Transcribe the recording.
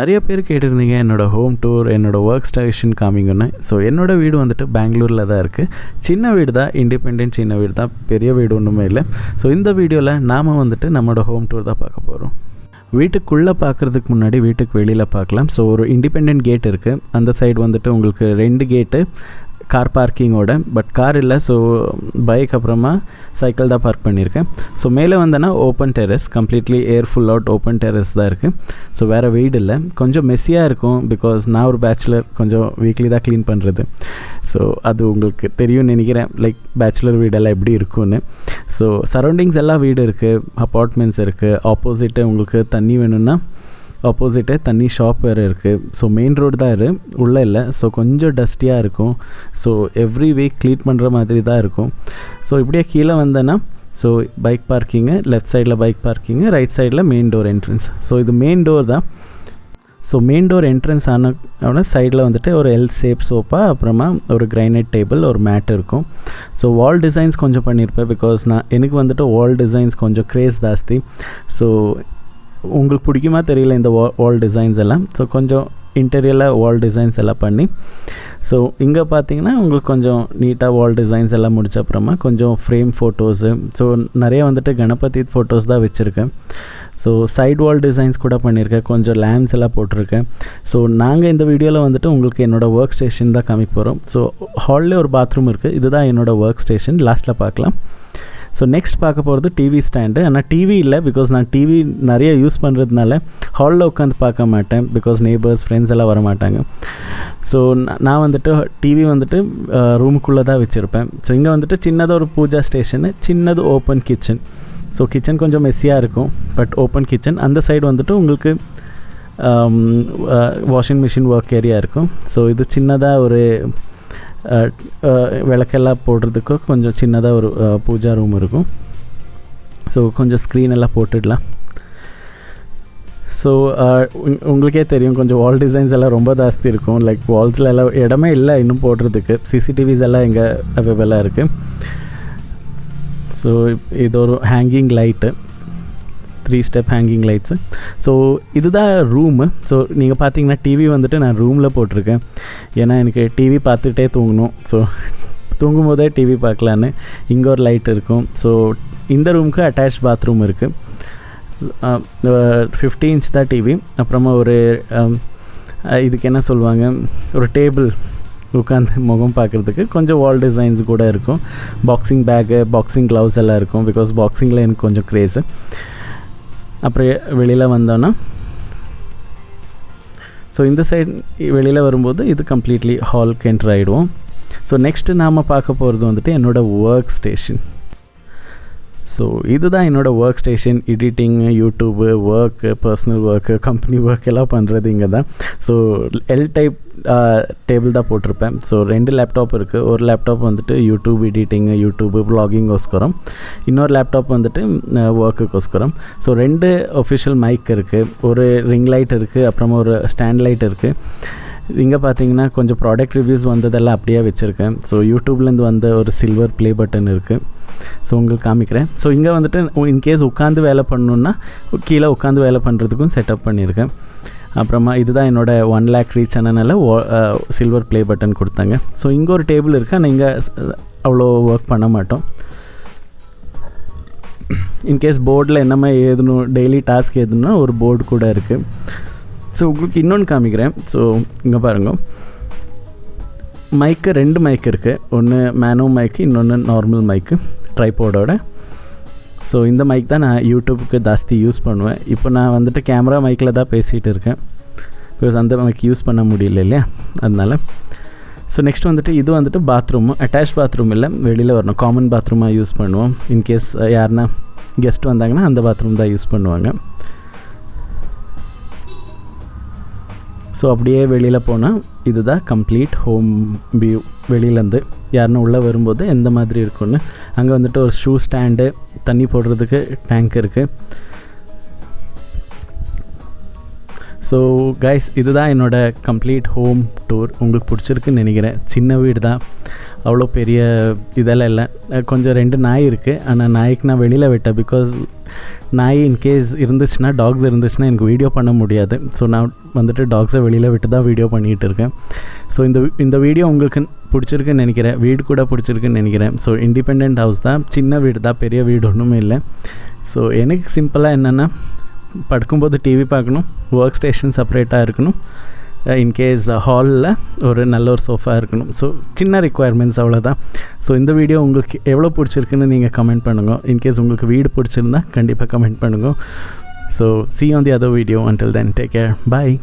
நிறைய பேர் கேட்டிருந்தீங்க என்னோடய ஹோம் டூர் என்னோடய ஒர்க் ஸ்டேஷன் காமிங்கன்னு. ஸோ என்னோடய வீடு வந்துட்டு பெங்களூரில் தான் இருக்குது சின்ன வீடு தான் இண்டிபெண்ட் சின்ன வீடு தான் பெரிய வீடு ஒன்றுமே இல்லை. ஸோ இந்த வீடியோவில் நாம் வந்துட்டு நம்மளோட ஹோம் டூர் தான் பார்க்க போகிறோம் வீட்டுக்குள்ளே பார்க்குறதுக்கு முன்னாடி வீட்டுக்கு வெளியில் பார்க்கலாம். ஸோ ஒரு இண்டிபெண்ட் கேட் இருக்குது அந்த சைடு வந்துட்டு உங்களுக்கு ரெண்டு கேட்டு கார் பார்க்கிங்கோட பட் கார் இல்லை ஸோ பைக் அப்புறமா சைக்கிள் தான் பார்க் பண்ணியிருக்கேன். ஸோ மேலே வந்தேன்னா open terrace completely air full out open terrace தான் இருக்குது ஸோ வேறு வீடு இல்லை. கொஞ்சம் மெஸ்ஸியாக இருக்கும் பிகாஸ் நான் ஒரு பேச்சுலர் கொஞ்சம் வீக்லி தான் க்ளீன் பண்ணுறது ஸோ அது உங்களுக்கு தெரியும்னு நினைக்கிறேன். லைக் பேச்சுலர் வீடெல்லாம் எப்படி இருக்கும்னு. ஸோ சரௌண்டிங்ஸ் எல்லாம் வீடு இருக்குது அப்பார்ட்மெண்ட்ஸ் இருக்குது ஆப்போசிட்டு உங்களுக்கு தண்ணி வேணும்னா ஆப்போசிட்டே தண்ணி ஷாப் வேறு இருக்குது ஸோ மெயின் ரோடு தான் இரு உள்ளே இல்லை. ஸோ கொஞ்சம் டஸ்டியாக இருக்கும். ஸோ எவ்ரி வீக் க்ளீன் பண்ணுற மாதிரி தான் இருக்கும். ஸோ இப்படியே கீழே வந்தேன்னா ஸோ பைக் பார்க்கிங்கு லெஃப்ட் சைடில் பைக் பார்க்கிங்கு ரைட் சைடில் மெயின் டோர் என்ட்ரன்ஸ் ஸோ இது மெயின் டோர் தான். ஸோ மெயின் டோர் என்ட்ரன்ஸ் ஆன சைடில் வந்துட்டு ஒரு எல் ஷேப் சோப்பா அப்புறமா ஒரு கிரைனைட் டேபிள் ஒரு மேட் இருக்கும். ஸோ வால் டிசைன்ஸ் கொஞ்சம் பண்ணியிருப்பேன் பிகாஸ் நான் எனக்கு வந்துட்டு வால் டிசைன்ஸ் கொஞ்சம் க்ரேஸ் ஜாஸ்தி. ஸோ உங்களுக்கு பிடிக்குமா தெரியல இந்த வா வால் டிசைன்ஸ் எல்லாம். ஸோ கொஞ்சம் இன்டீரியரில் வால் டிசைன்ஸ் எல்லாம் பண்ணி. ஸோ இங்கே பார்த்தீங்கன்னா உங்களுக்கு கொஞ்சம் நீட்டாக வால் டிசைன்ஸ் எல்லாம் முடிச்ச அப்புறமா கொஞ்சம் ஃப்ரேம் ஃபோட்டோஸு ஸோ நிறைய வந்துட்டு கணபதி ஃபோட்டோஸ் தான் வச்சுருக்கேன். ஸோ சைட் வால் டிசைன்ஸ் கூட பண்ணியிருக்கேன். கொஞ்சம் லேம்ப்ஸ் எல்லாம் போட்டிருக்கேன். ஸோ நாங்கள் இந்த வீடியோவில் வந்துட்டு உங்களுக்கு என்னோடய ஒர்க் ஸ்டேஷன் தான் காமிக்க போகிறோம் ஸோ ஹாலில் ஒரு பாத்ரூம் இருக்குது இதுதான் என்னோடய ஒர்க் ஸ்டேஷன் லாஸ்ட்டில் பார்க்கலாம். ஸோ நெக்ஸ்ட் பார்க்க போகிறது டிவி ஸ்டாண்டு ஆனால் டிவி இல்லை பிகாஸ் நான் டிவி நிறைய யூஸ் பண்ணுறதுனால ஹாலில் உட்காந்து பார்க்க மாட்டேன் பிகாஸ் நெய்பர்ஸ் ஃப்ரெண்ட்ஸ் எல்லாம் வர மாட்டாங்க. ஸோ நான் வந்துட்டு டிவி வந்துட்டு ரூமுக்குள்ளே தான் வச்சுருப்பேன். ஸோ இங்கே வந்துட்டு சின்னதாக ஒரு பூஜா ஸ்டேஷனு சின்னது ஓப்பன் கிச்சன் ஸோ கிச்சன் கொஞ்சம் மெஸ்ஸியாக இருக்கும் பட் ஓப்பன் கிச்சன் அந்த சைடு வந்துட்டு உங்களுக்கு வாஷிங் மிஷின் ஒர்க் ஏரியா இருக்கும். ஸோ இது சின்னதாக ஒரு விளக்கெல்லாம் போடுறதுக்கு கொஞ்சம் சின்னதாக ஒரு பூஜா ரூம் இருக்கும். ஸோ கொஞ்சம் ஸ்க்ரீன் எல்லாம் போட்டுடலாம். ஸோ உங்களுக்கே தெரியும் கொஞ்சம் வால் டிசைன்ஸ் எல்லாம் ரொம்ப ஜாஸ்தி இருக்கும். லைக் வால்ஸில் எல்லாம் இடமே இல்லை இன்னும் போடுறதுக்கு. சிசிடிவிஸ் எல்லாம் இங்கே அவைலபிளாக இருக்குது ஸோ இது ஒரு hanging light three step hanging lights so இதுதான் ரூமு ஸோ நீங்கள் பார்த்தீங்கன்னா டிவி வந்துட்டு நான் ரூமில் போட்டிருக்கேன். ஏன்னா எனக்கு டிவி பார்த்துட்டே தூங்கணும். ஸோ தூங்கும் போதே டிவி பார்க்கலான்னு இங்கே ஒரு லைட் இருக்கும். ஸோ இந்த ரூமுக்கு அட்டாச் பாத்ரூம் இருக்குது ஃபிஃப்டி இன்ச் தான் டிவி அப்புறமா ஒரு இதுக்கு என்ன சொல்லுவாங்க? ஒரு டேபிள் உட்காந்து முகம் பார்க்குறதுக்கு கொஞ்சம் வால் டிசைன்ஸ் கூட இருக்கும். பாக்ஸிங் பேக்கு பாக்ஸிங் க்ளவுஸ் எல்லாம் இருக்கும். பிகாஸ் பாக்ஸிங்கில் எனக்கு கொஞ்சம் க்ரேஸு அப்புறம் வெளியில் வந்தோன்னா? ஸோ இந்த சைட் வெளியில் வரும்போது இது கம்ப்ளீட்லி ஹால்க்கு என்ட்ரு ஆகிடுவோம் ஸோ நெக்ஸ்ட்டு நாம் பார்க்க போகிறது வந்துட்டு என்னோடய ஒர்க் ஸ்டேஷன் ஸோ இதுதான் என்னோடய work station editing YouTube work personal work company work எல்லாம் பண்ணுறது இங்கே தான் ஸோ எல் டைப் டேபிள் தான் போட்டிருப்பேன். ஸோ ரெண்டு லேப்டாப் இருக்குது ஒரு லேப்டாப் வந்துட்டு யூடியூப் எடிட்டிங்கு யூடியூப்பு ப்ளாகிங்கோஸ்கரம் இன்னொரு லேப்டாப் வந்துட்டு ஒர்க்குக்கோஸ்கரம் ஸோ ரெண்டு ஒஃபிஷியல் மைக் இருக்குது ஒரு ரிங் லைட் இருக்குது அப்புறமா ஒரு ஸ்டாண்ட் லைட் இருக்குது இங்கே பார்த்தீங்கன்னா கொஞ்சம் ப்ராடக்ட் ரிவ்யூஸ் வந்ததெல்லாம் அப்படியே வச்சுருக்கேன். ஸோ யூடியூப்லேருந்து வந்த ஒரு சில்வர் ப்ளே பட்டன் இருக்குது ஸோ உங்களுக்கு காமிக்கிறேன். ஸோ இங்கே வந்துட்டு இன்கேஸ் உட்காந்து வேலை பண்ணணுன்னா கீழே உட்காந்து வேலை பண்ணுறதுக்கும் செட்டப் பண்ணியிருக்கேன். அப்புறமா இதுதான் என்னோடய ஒன் லேக் ரீச் ஆனனால சில்வர் ப்ளே பட்டன் கொடுத்தாங்க. ஸோ இங்கே ஒரு டேபிள் இருக்குது ஆனால் இங்கே அவ்வளோ ஒர்க் பண்ண மாட்டோம். இன்கேஸ் போர்டில் என்னமா ஏதணும் டெய்லி டாஸ்க் ஏதுன்னா ஒரு போர்டு கூட இருக்குது ஸோ உங்களுக்கு இன்னொன்று காமிக்கிறேன். ஸோ இங்கே பாருங்க. மைக்கு ரெண்டு மைக் இருக்குது ஒன்று மேனோ மைக்கு இன்னொன்று நார்மல் மைக்கு ட்ரைபோர்டோட ஸோ இந்த மைக் தான் நான் யூடியூப்புக்கு ஜாஸ்தி யூஸ் பண்ணுவேன். இப்போ நான் வந்துட்டு கேமரா மைக்கில் தான் பேசிகிட்டு இருக்கேன். பிகாஸ் அந்த மைக் யூஸ் பண்ண முடியல இல்லையா? அதனால். ஸோ நெக்ஸ்ட் வந்துட்டு இது வந்துட்டு பாத்ரூமு அட்டாச் பாத்ரூம் இல்லை. வெளியில் வரணும். காமன் பாத்ரூமாக யூஸ் பண்ணுவோம். இன்கேஸ் யாருன்னா கெஸ்ட் வந்தாங்கன்னா அந்த பாத்ரூம் தான் யூஸ் பண்ணுவாங்க. ஸோ அப்படியே வெளியில் போனால் இதுதான் கம்ப்ளீட் ஹோம் வியூ வெளியிலேருந்து யாருன்னா உள்ளே வரும்போது எந்த மாதிரி இருக்குன்னு அங்கே வந்துட்டு ஒரு ஷூ ஸ்டாண்டு தண்ணி போடுறதுக்கு டேங்க் இருக்குது ஸோ கைஸ் இதுதான் என்னோட கம்ப்ளீட் ஹோம் டூர் உங்களுக்கு பிடிச்சிருக்குன்னு நினைக்கிறேன். சின்ன வீடு தான் அவ்வளோ பெரிய இதெல்லாம் இல்லை. கொஞ்சம் ரெண்டு நாய் இருக்குது ஆனால் நாய்க்கு நான் வெளியில் விட்டேன். பிகாஸ் நாய் இன்கேஸ் இருந்துச்சுன்னா டாக்ஸ் இருந்துச்சுன்னா எனக்கு வீடியோ பண்ண முடியாது. ஸோ நான் வந்துட்டு டாக்ஸை வெளியில் விட்டு தான் வீடியோ பண்ணிகிட்டு இருக்கேன். ஸோ இந்த இந்த வீடியோ உங்களுக்கு பிடிச்சிருக்குன்னு நினைக்கிறேன். வீடு கூட பிடிச்சிருக்குன்னு நினைக்கிறேன். ஸோ இண்டிபெண்ட் ஹவுஸ் தான். சின்ன வீடு தான் பெரிய வீடு ஒன்றுமே இல்லை. ஸோ எனக்கு சிம்பிளாக என்னென்னா படுக்கும்போது டிவி பார்க்கணும் ஒர்க் ஸ்டேஷன் செப்பரேட்டாக இருக்கணும். Uh, இன்கேஸ் ஹாலில் uh, ஒரு நல்ல ஒரு சோஃபா இருக்கணும். ஸோ சின்ன ரிக்குவயர்மெண்ட்ஸ் அவ்வளோதான் ஸோ இந்த வீடியோ உங்களுக்கு எவ்வளோ பிடிச்சிருக்குன்னு நீங்கள் கமெண்ட் பண்ணுங்க. இன்கேஸ் உங்களுக்கு வீடு பிடிச்சிருந்தா கண்டிப்பாக கமெண்ட் பண்ணுங்க. So see on the other video until then take care bye